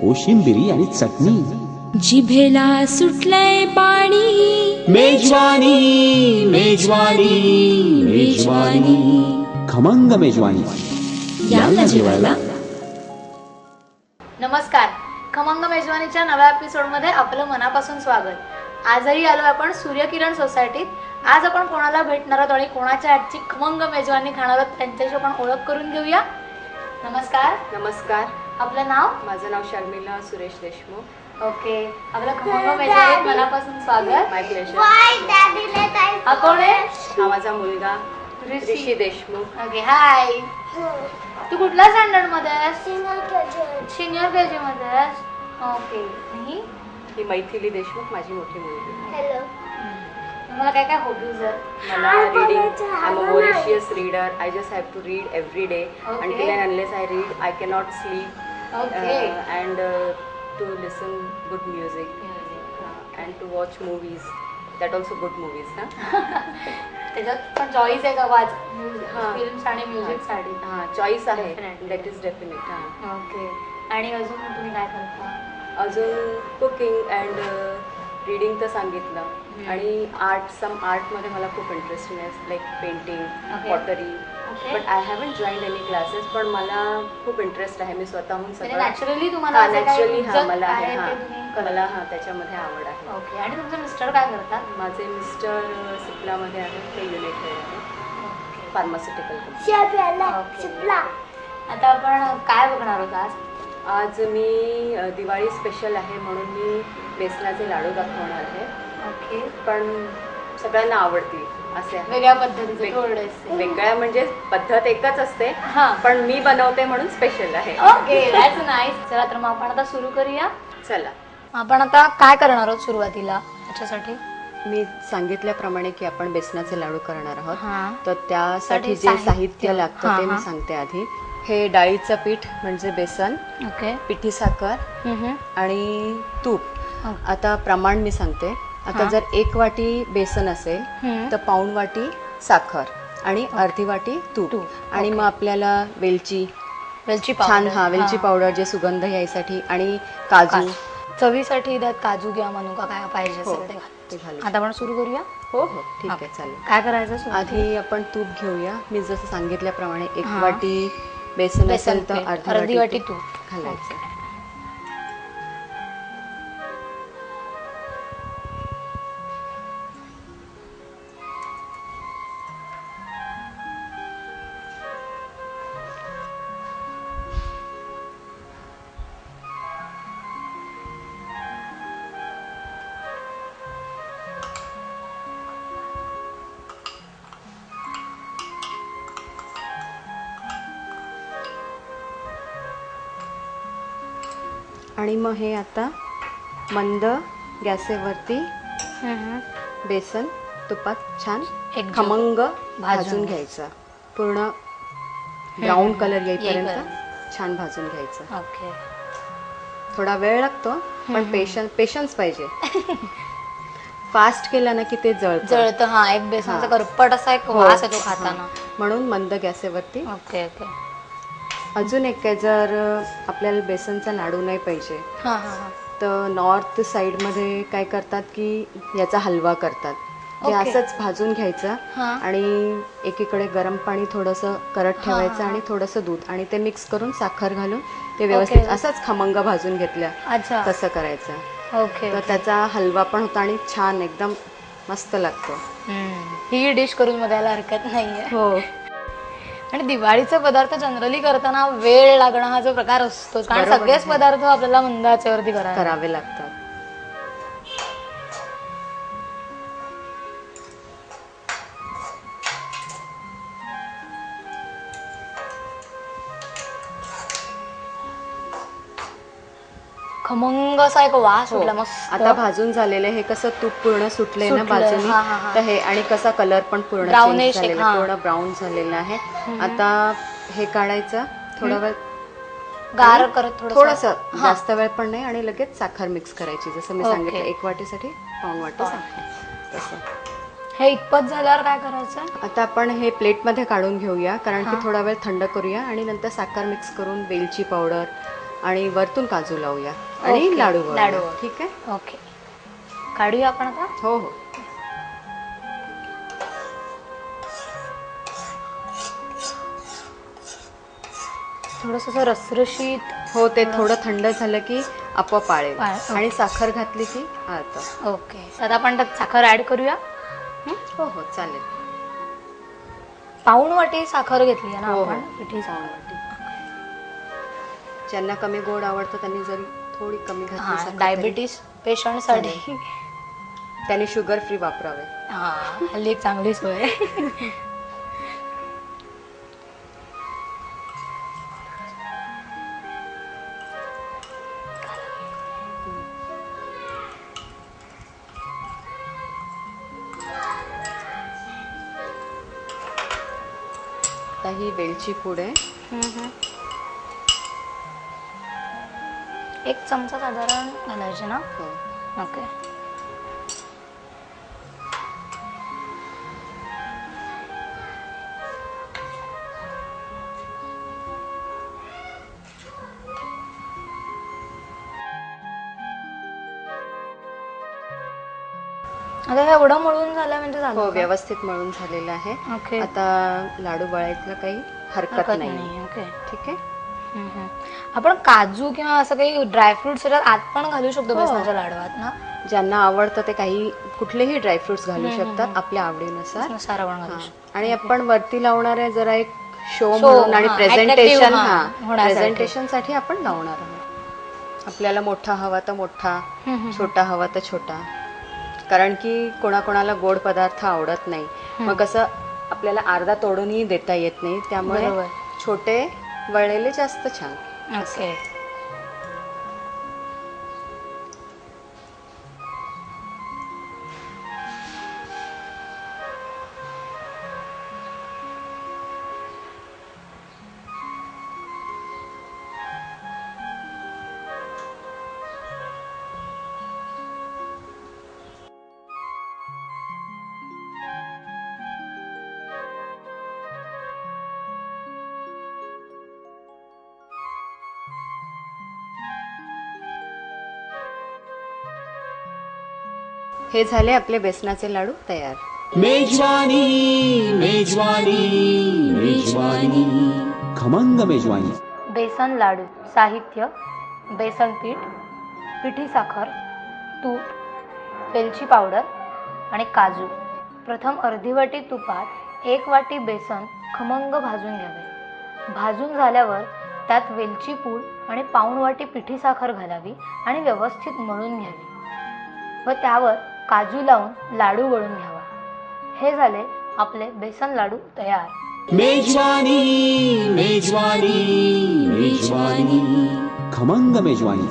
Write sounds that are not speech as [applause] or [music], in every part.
कोशिंबिरी आणि चटणी. जिभेला सुटलंय पाणी. मेजवानी मेजवानी मेजवानी. खमंग मेजवानी. जेवायला. नमस्कार. खमंग मेजवानीच्या नव्या एपिसोडमध्ये आपलं मनापासून स्वागत. आजही आलो आपण सूर्यकिरण सोसायटीत आज आपण कोणाला भेटणार आहोत आणि कोणाच्या हातची खमंग मेजवानी खाणार आहोत त्यांच्याशी आपण ओळख करून घेऊया. नमस्कार. नमस्कार. आपलं नाव? माझं नाव शर्मिला सुरेश देशमुख. ओके. आपलं खमंग मेजवानीत मनापासून स्वागत. माय प्लेजर हा कोण आहे? हा माझा मुलगा ऋषी. ऋषी देशमुख. ओके हाय तू कुठल्या स्टँडर्डमध्ये आहेस सिनियर के जी मध्ये आहेस ओके. आणि? ही मैथिली देशमुख माझी मोठी मुलगी. मला काय काय हॉबीज आहेत? मला reading I am a voracious reader I just have to read every day Okay. And unless I read I cannot sleep okay and to listen good music and to watch movies that also good movies हां त्याच्यात पण choice आहे का वाच? हा. Films आणि म्युझिकसाठी हां choice आहे. That is definite हां. ओके आणि अजून तुम्ही काय करता? अजून कुकिंग अँड रीडिंग तर सांगितलं. आणि आर्ट सम आर्टमध्ये मला खूप इंटरेस्ट आहे like painting Okay. Pottery Okay. But I haven't join any classes पण मला खूप इंटरेस्ट आहे. मी स्वतःहून सगळं नॅचरली तुम्हाला हा असं काही नॅचरली हा मला आहे आहे हा. ते तुम्ही करता. मला हा त्याच्यामध्ये आवड आहे. ओके आणि तुमचे मिस्टर काय करतात? माझे मिस्टर सिप्लामध्ये आहेत. ते युनायटेड आहे. ओके. Pharmaceutical company okay. आता आपण काय बघणार आहोत आज? आज मी अ, दिवाळी स्पेशल आहे म्हणून मी बेसनाचे लाडू दाखवणार आहे. ओके पण सगळ्यांना आवडतील असे. आहे वेगळ्या पद्धतीचे थोडेसे वेगळ्या म्हणजे पद्धत एकच असते हा. पण मी बनवते म्हणून स्पेशल आहे. ओके दॅट्स नाईस चला तर मग आपण आता सुरू करूया. चला. आपण आता काय करणार आहोत सुरुवातीला त्याच्यासाठी मी सांगितल्याप्रमाणे की आपण बेसनाचे लाडू करणार आहोत. हा. तर त्यासाठी जे साहित्य. साहित्य लागतं हा, ते मी हा. सांगते आधी. हे डाळीचं पीठ म्हणजे बेसन ओके पिठी साखर आणि तूप. आता प्रमाण मी सांगते. आता हा. जर एक वाटी बेसन असेल. तर पाऊण वाटी साखर आणि अर्धी वाटी तूप. आणि मग आपल्याला वेलची वेलची छान हा वेलची पावडर जे सुगंध यायसाठी आणि काजू. चवीसाठी त्यात काजू किंवा मनुका काय पाहिजे हो, असेल ते घाल. ते आता आपण सुरू करूया? हो हो ठीक आहे चालेल. काय करायचं? आधी आपण तूप घेऊया. मी जसं सांगितल्याप्रमाणे एक हा. वाटी बेसन असेल तर अर्धी वाटी तूप. घालायचं. आणि मग हे आता मंद गॅसेवरती. बेसन तुपात छान एकदम खमंग भाजून घ्यायचं पूर्ण ब्राऊन कलर येईपर्यंत. छान भाजून घ्यायचं ओके थोडा वेळ लागतो पण पेशन पेशन्स पाहिजे [laughs] फास्ट केला ना की ते जळतं जळतं हा एक बेसनाचा. करपट असा एक हो. वास येतो खाताना. म्हणून मंद गॅसेवरती ओके ओके अजून एक काय जर आपल्याला बेसनचा लाडू नाही पाहिजे हा हा हा तर नॉर्थ साईडमध्ये काय करतात की याचा हलवा करतात ओके. असंच भाजून घ्यायचं हा. आणि एकीकडे गरम पाणी थोडंसं करत हा, ठेवायचं हा. आणि थोडंसं दूध आणि ते मिक्स करून साखर घालून ते व्यवस्थित. असंच खमंग भाजून घेतल्या अच्छा तसं करायचं ओके तर त्याचा हलवा पण होता आणि छान एकदम मस्त लागतो हम्म. ही डिश करून बघायला हरकत नाहीये हो आणि दिवाळीचे पदार्थ जनरली करताना वेळ लागणं हा जो प्रकार असतोच कारण बरोबर सगळेच आहे. पदार्थ आपल्याला मंद आचेवरती करावे लागतात खमंग असा एक वास हो. सुटला मस्त आता भाजून झालेलं हे कसं तूप पूर्ण सुटलंय ना सुटलंय. बाजूने हा, हा, हा. तर हे आणि कसा कलर पण पूर्ण Brownish चेंज एक, झालेला हा. पूर्ण ब्राऊन झालेला आहे आता हे काढायचं थोडा वेळ गार करत थोडं थोडस. जास्त वेळ पण नाही आणि लगेच साखर मिक्स करायची. जसं मी. सांगितलं एक वाटीसाठी पाऊन वाटी साखर तसं. हे इतपत झाल्यावर काय करायचं? आता आपण हे प्लेटमध्ये काढून घेऊया कारण की थोडा वेळ थंड करूया आणि नंतर साखर मिक्स करून वेलची पावडर आणि वरतून काजू लावूया. आणि. लाडू. लाडू. ठीक आहे? ओके. काढूया आपण आता? हो हो. थोडस असं रसरशीत हो ते थोडं थंड झालं की आपोआप ओके. आणि साखर घातली की आळतं. ओके. तर आता आपण त्यात साखर ऍड करूया. हो? हो चालेल. पाऊण वाटी साखर घेतली आहे ना हो, हो. आपण? पिठी वाटी. ज्यांना कमी गोड आवडतं त्यांनी जरी थोडी कमी घातली हा साखर डायबिटीस पेशंटसाठी. त्यांनी शुगर फ्री वापरावे. हा हल्ली एक चांगली सोय. आहे. [laughs] आता ही वेलची पूड आहे. एक चमचा साधारण घालायचे ना? हो. ओके आता हे एवढं मळून झालं म्हणजे हो झालं का? व्यवस्थित मळून झालेलं आहे. ओके आता लाडू वळायला काही हरकत हरकत नाही. नाही ओके ठीक आहे? हम्म, हम्म. आपण काजू किंवा असं काही ड्रायफ्रुट्स त्याच्यात आत पण घालू शकतो हो. बेसनाच्या लाडवात ना? ज्यांना आवडतं ते काही कुठलेही ड्रायफ्रुट्स घालू शकतात आपल्या आवडीनुसार. घालू हा. आणि आपण वरती लावणार आहे जरा एक शो Show, म्हणून आणि हा, प्रेझेंटेशन हा, हा होण्यासाठी. प्रेझेंटेशनसाठी आपण लावणार आहोत. आपल्याला मोठा हवा तर मोठा हम्म, हम्म. छोटा हवा तर छोटा. कारण की कोणाकोणाला गोड पदार्थ आवडत नाही. मग कसं आपल्याला अर्धा तोडूनही देता येत नाही. त्यामुळे बरोबर. छोटे वळलेले जास्त छान. ओके. हे झाले आपले बेसनाचे लाडू तयार. मेजवानी मेजवानी मेजवानी. खमंग मेजवानी. बेसन लाडू साहित्य बेसन पीठ पिठी साखर तूप वेलची पावडर आणि काजू. प्रथम अर्धी वाटी तुपात एक वाटी बेसन खमंग भाजून घ्यावे. भाजून झाल्यावर त्यात वेलची पूड आणि पाऊण वाटी पिठी साखर घालावी आणि व्यवस्थित मळून घ्यावी. व त्यावर काजू लावून लाडू वळून घ्यावा. हे झाले आपले बेसन लाडू तयार. मेजवानी मेजवानी मेजवानी. खमंग मेजवानी.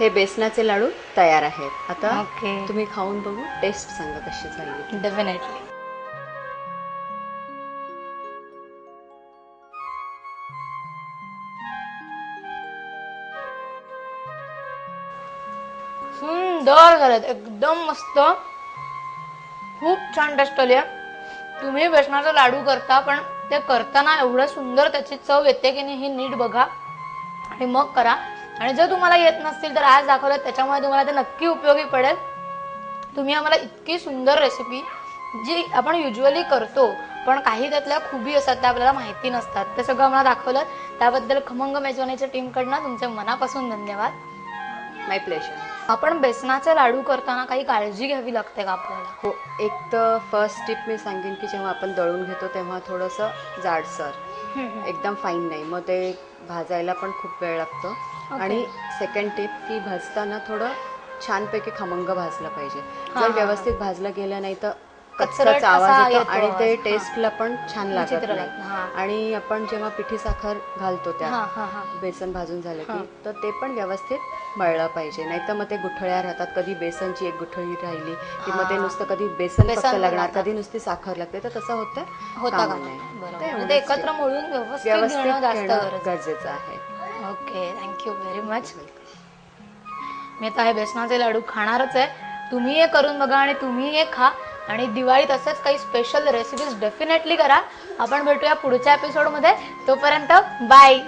हे बेसनाचे लाडू तयार आहेत. आता ओके तुम्ही खाऊन बघू टेस्ट सांगा कशी झाली. डेफिनेटली सुंदर झालेत एकदम मस्त. खूप छान टेस्ट आली आहे तुम्ही बेसनाचा लाडू करता पण ते करताना एवढं सुंदर त्याची चव येते की नाही हे नीट बघा. आणि मग करा. आणि जर तुम्हाला येत नसतील तर आज दाखवलं त्याच्यामुळे तुम्हाला ते नक्की उपयोगी पडेल. तुम्ही आम्हाला इतकी सुंदर रेसिपी जी आपण युजली करतो पण काही त्यातल्या खुबी असतात त्या आपल्याला माहिती नसतात. ते सगळं आम्हाला दाखवलं. त्याबद्दल खमंग मेजवानीच्या टीमकडनं तुमचे मनापासून धन्यवाद. माय प्लेशर आपण बेसनाचे लाडू करताना काही काळजी घ्यावी लागते का आपल्याला? हो एक तर फर्स्ट टिप मी सांगेन की जेव्हा आपण दळून घेतो तेव्हा थोडंसं जाडसर. एकदम फाईन नाही. मग ते भाजायला पण खूप वेळ लागतो. आणि सेकंड टिप की भाजताना थोडं छानपैकी खमंग भाजलं पाहिजे. हा, जर हा, व्यवस्थित भाजलं गेलं नाही तर कचरट आवाज येतो आणि ते. टेस्टला पण छान लागत नाही. आणि आपण जेव्हा पिठी साखर घालतो त्या बेसन भाजून झालं. की तर ते पण व्यवस्थित मळलं पाहिजे. नाही तर मग ते गुठळ्या राहतात. कधी बेसनची एक गुठळी राहिली की मग ते. नुसतं कधी बेसन फक्त लागणार. कधी नुसती साखर लागते. तर तसं होतं म्हणजे एकत्र. मोडून व्यवस्थित गरजेचं आहे. Okay thank you very much मी आता हे बेसनाचे लाडू खाणारच आहे. तुम्ही हे करून बघा आणि तुम्ही हे खा. आणि दिवाळीत असंच काही स्पेशल रेसिपीज डेफिनेटली करा. आपण भेटूया पुढच्या एपिसोडमध्ये तोपर्यंत बाय